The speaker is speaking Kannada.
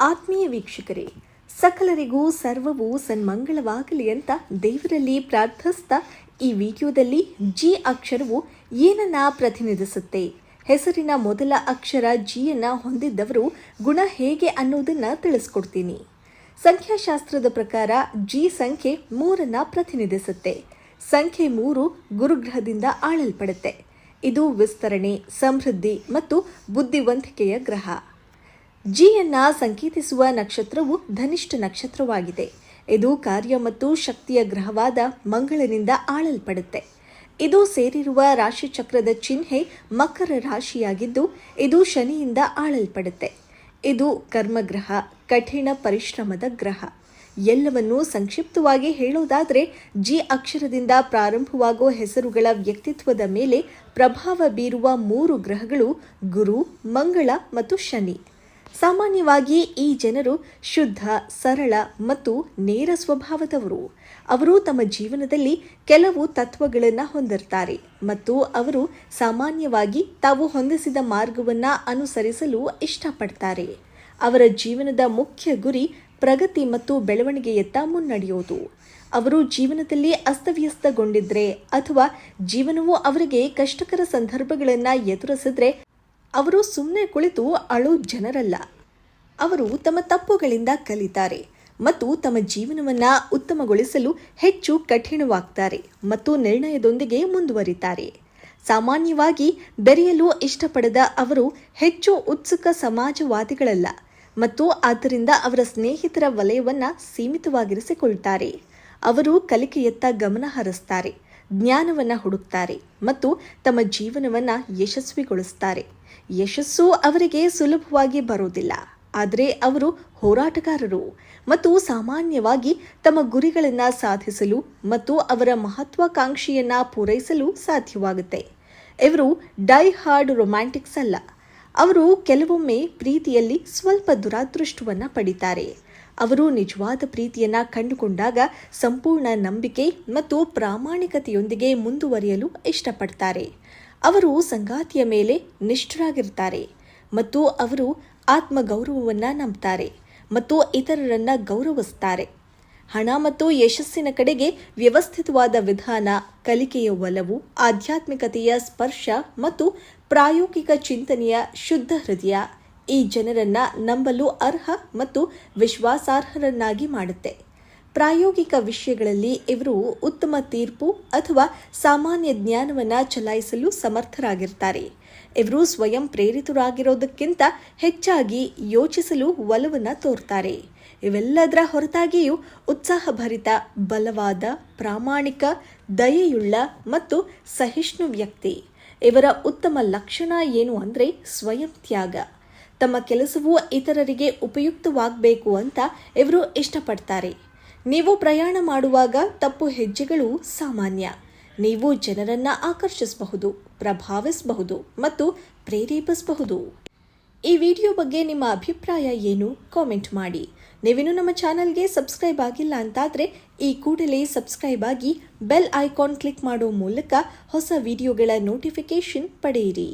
ಆತ್ಮೀಯ ವೀಕ್ಷಕರೇ, ಸಕಲರಿಗೂ ಸರ್ವವು ಸನ್ಮಂಗಳವಾಗಲಿ ಅಂತ ದೇವರಲ್ಲಿ ಪ್ರಾರ್ಥಿಸ್ತ ಈ ವಿಡಿಯೋದಲ್ಲಿ ಜಿ ಅಕ್ಷರವು ಏನನ್ನ ಪ್ರತಿನಿಧಿಸುತ್ತೆ? ಹೆಸರಿನ ಮೊದಲ ಅಕ್ಷರ ಜಿಯನ್ನ ಹೊಂದಿದ್ದವರು ಗುಣ ಹೇಗೆ ಅನ್ನೋದನ್ನ ತಿಳಿಸ್ಕೊಡ್ತೀನಿ. ಸಂಖ್ಯಾಶಾಸ್ತ್ರದ ಪ್ರಕಾರ ಜಿ ಸಂಖ್ಯೆ ಮೂರನ್ನ ಪ್ರತಿನಿಧಿಸುತ್ತೆ. ಸಂಖ್ಯೆ ಮೂರು ಗುರುಗ್ರಹದಿಂದ ಆಳಲ್ಪಡುತ್ತೆ. ಇದು ವಿಸ್ತರಣೆ, ಸಮೃದ್ಧಿ ಮತ್ತು ಬುದ್ಧಿವಂತಿಕೆಯ ಗ್ರಹ. ಜಿಯನ್ನ ಸಂಕೇತಿಸುವ ನಕ್ಷತ್ರವು ಧನಿಷ್ಠ ನಕ್ಷತ್ರವಾಗಿದೆ. ಇದು ಕಾರ್ಯ ಮತ್ತು ಶಕ್ತಿಯ ಗ್ರಹವಾದ ಮಂಗಳನಿಂದ ಆಳಲ್ಪಡುತ್ತೆ. ಇದು ಸೇರಿರುವ ರಾಶಿಚಕ್ರದ ಚಿಹ್ನೆ ಮಕರ ರಾಶಿಯಾಗಿದ್ದು, ಇದು ಶನಿಯಿಂದ ಆಳಲ್ಪಡುತ್ತೆ. ಇದು ಕರ್ಮಗ್ರಹ, ಕಠಿಣ ಪರಿಶ್ರಮದ ಗ್ರಹ. ಎಲ್ಲವನ್ನೂ ಸಂಕ್ಷಿಪ್ತವಾಗಿ ಹೇಳೋದಾದರೆ, ಜಿ ಅಕ್ಷರದಿಂದ ಪ್ರಾರಂಭವಾಗುವ ಹೆಸರುಗಳ ವ್ಯಕ್ತಿತ್ವದ ಮೇಲೆ ಪ್ರಭಾವ ಬೀರುವ ಮೂರು ಗ್ರಹಗಳು ಗುರು, ಮಂಗಳ ಮತ್ತು ಶನಿ. ಸಾಮಾನ್ಯವಾಗಿ ಈ ಜನರು ಶುದ್ಧ, ಸರಳ ಮತ್ತು ನೇರ ಸ್ವಭಾವದವರು. ಅವರು ತಮ್ಮ ಜೀವನದಲ್ಲಿ ಕೆಲವು ತತ್ವಗಳನ್ನು ಹೊಂದಿರ್ತಾರೆ ಮತ್ತು ಅವರು ಸಾಮಾನ್ಯವಾಗಿ ತಾವು ಹೊಂದಿಸಿದ ಮಾರ್ಗವನ್ನು ಅನುಸರಿಸಲು ಇಷ್ಟಪಡ್ತಾರೆ. ಅವರ ಜೀವನದ ಮುಖ್ಯ ಗುರಿ ಪ್ರಗತಿ ಮತ್ತು ಬೆಳವಣಿಗೆಯತ್ತ ಮುನ್ನಡೆಯೋದು ಅವರು ಜೀವನದಲ್ಲಿ ಅಸ್ತವ್ಯಸ್ತಗೊಂಡಿದ್ರೆ ಅಥವಾ ಜೀವನವು ಅವರಿಗೆ ಕಷ್ಟಕರ ಸಂದರ್ಭಗಳನ್ನು ಎದುರಿಸಿದ್ರೆ ಅವರು ಸುಮ್ಮನೆ ಕುಳಿತು ಅಳು ಜನರಲ್ಲ. ಅವರು ತಮ್ಮ ತಪ್ಪುಗಳಿಂದ ಕಲಿತಾರೆ ಮತ್ತು ತಮ್ಮ ಜೀವನವನ್ನು ಉತ್ತಮಗೊಳಿಸಲು ಹೆಚ್ಚು ಕಠಿಣವಾಗ್ತಾರೆ ಮತ್ತು ನಿರ್ಣಯದೊಂದಿಗೆ ಮುಂದುವರಿತಾರೆ. ಸಾಮಾನ್ಯವಾಗಿ ಬೆರೆಯಲು ಇಷ್ಟಪಡದ ಅವರು ಹೆಚ್ಚು ಉತ್ಸುಕ ಸಮಾಜವಾದಿಗಳಲ್ಲ ಮತ್ತು ಆದ್ದರಿಂದ ಅವರ ಸ್ನೇಹಿತರ ವಲಯವನ್ನು ಸೀಮಿತವಾಗಿರಿಸಿಕೊಳ್ತಾರೆ. ಅವರು ಕಲಿಕೆಯತ್ತ ಗಮನ ಹರಿಸ್ತಾರೆ ಜ್ಞಾನವನ್ನ ಹುಡುಕ್ತಾರೆ ಮತ್ತು ತಮ್ಮ ಜೀವನವನ್ನು ಯಶಸ್ವಿಗೊಳಿಸ್ತಾರೆ. ಯಶಸ್ಸು ಅವರಿಗೆ ಸುಲಭವಾಗಿ ಬರೋದಿಲ್ಲ ಆದರೆ ಅವರು ಹೋರಾಟಗಾರರು ಮತ್ತು ಸಾಮಾನ್ಯವಾಗಿ ತಮ್ಮ ಗುರಿಗಳನ್ನು ಸಾಧಿಸಲು ಮತ್ತು ಅವರ ಮಹತ್ವಾಕಾಂಕ್ಷೆಯನ್ನು ಪೂರೈಸಲು ಸಾಧ್ಯವಾಗುತ್ತೆ. ಇವರು ಡೈ ಹಾರ್ಡ್ ರೊಮ್ಯಾಂಟಿಕ್ಸ್ ಅಲ್ಲ. ಅವರು ಕೆಲವೊಮ್ಮೆ ಪ್ರೀತಿಯಲ್ಲಿ ಸ್ವಲ್ಪ ದುರಾದೃಷ್ಟವನ್ನು ಪಡಿತಾರೆ. ಅವರು ನಿಜವಾದ ಪ್ರೀತಿಯನ್ನ ಕಂಡುಕೊಂಡಾಗ ಸಂಪೂರ್ಣ ನಂಬಿಕೆ ಮತ್ತು ಪ್ರಾಮಾಣಿಕತೆಯೊಂದಿಗೆ ಮುಂದುವರಿಯಲು ಇಷ್ಟಪಡ್ತಾರೆ. ಅವರು ಸಂಗಾತಿಯ ಮೇಲೆ ನಿಷ್ಠರಾಗಿರ್ತಾರೆ ಮತ್ತು ಅವರು ಆತ್ಮಗೌರವವನ್ನ ನಂಬ್ತಾರೆ ಮತ್ತು ಇತರರನ್ನ ಗೌರವಿಸ್ತಾರೆ ಹಣ ಮತ್ತು ಯಶಸ್ಸಿನ ಕಡೆಗೆ ವ್ಯವಸ್ಥಿತವಾದ ವಿಧಾನ, ಕಲಿಕೆಯ ಒಲವು, ಆಧ್ಯಾತ್ಮಿಕತೆಯ ಸ್ಪರ್ಶ ಮತ್ತು ಪ್ರಾಯೋಗಿಕ ಚಿಂತನೆಯ ಶುದ್ಧ ಹೃದಯ ಈ ಜನರನ್ನ ನಂಬಲು ಅರ್ಹ ಮತ್ತು ವಿಶ್ವಾಸಾರ್ಹರನ್ನಾಗಿ ಮಾಡುತ್ತೆ. ಪ್ರಾಯೋಗಿಕ ವಿಷಯಗಳಲ್ಲಿ ಇವರು ಉತ್ತಮ ತೀರ್ಪು ಅಥವಾ ಸಾಮಾನ್ಯ ಜ್ಞಾನವನ್ನು ಚಲಾಯಿಸಲು ಸಮರ್ಥರಾಗಿರ್ತಾರೆ. ಇವರು ಸ್ವಯಂ ಪ್ರೇರಿತರಾಗಿರೋದಕ್ಕಿಂತ ಹೆಚ್ಚಾಗಿ ಯೋಚಿಸಲು ಒಲವನ್ನು ತೋರ್ತಾರೆ. ಇವೆಲ್ಲದರ ಹೊರತಾಗಿಯೂ ಉತ್ಸಾಹಭರಿತ, ಬಲವಾದ, ಪ್ರಾಮಾಣಿಕ, ದಯೆಯುಳ್ಳ ಮತ್ತು ಸಹಿಷ್ಣು ವ್ಯಕ್ತಿ. ಇವರ ಉತ್ತಮ ಲಕ್ಷಣ ಏನು ಅಂದರೆ ಸ್ವಯಂ ತ್ಯಾಗ. ತಮ್ಮ ಕೆಲಸವು ಇತರರಿಗೆ ಉಪಯುಕ್ತವಾಗಬೇಕು ಅಂತ ಇವರು ಇಷ್ಟಪಡ್ತಾರೆ. ನೀವು ಪ್ರಯಾಣ ಮಾಡುವಾಗ ತಪ್ಪು ಹೆಜ್ಜೆಗಳು ಸಾಮಾನ್ಯ. ನೀವು ಜನರನ್ನ ಆಕರ್ಷಿಸಬಹುದು, ಪ್ರಭಾವಿಸಬಹುದು ಮತ್ತು ಪ್ರೇರೇಪಿಸಬಹುದು. ಈ ವಿಡಿಯೋ ಬಗ್ಗೆ ನಿಮ್ಮ ಅಭಿಪ್ರಾಯ ಏನು? ಕಾಮೆಂಟ್ ಮಾಡಿ. ನೀವಿನ್ನೂ ನಮ್ಮ ಚಾನಲ್ಗೆ ಸಬ್ಸ್ಕ್ರೈಬ್ ಆಗಿಲ್ಲ ಅಂತಾದರೆ ಈ ಕೂಡಲೇ ಸಬ್ಸ್ಕ್ರೈಬ್ ಆಗಿ ಬೆಲ್ ಐಕಾನ್ ಕ್ಲಿಕ್ ಮಾಡೋ ಮೂಲಕ ಹೊಸ ವಿಡಿಯೋಗಳ ನೋಟಿಫಿಕೇಷನ್ ಪಡೆಯಿರಿ.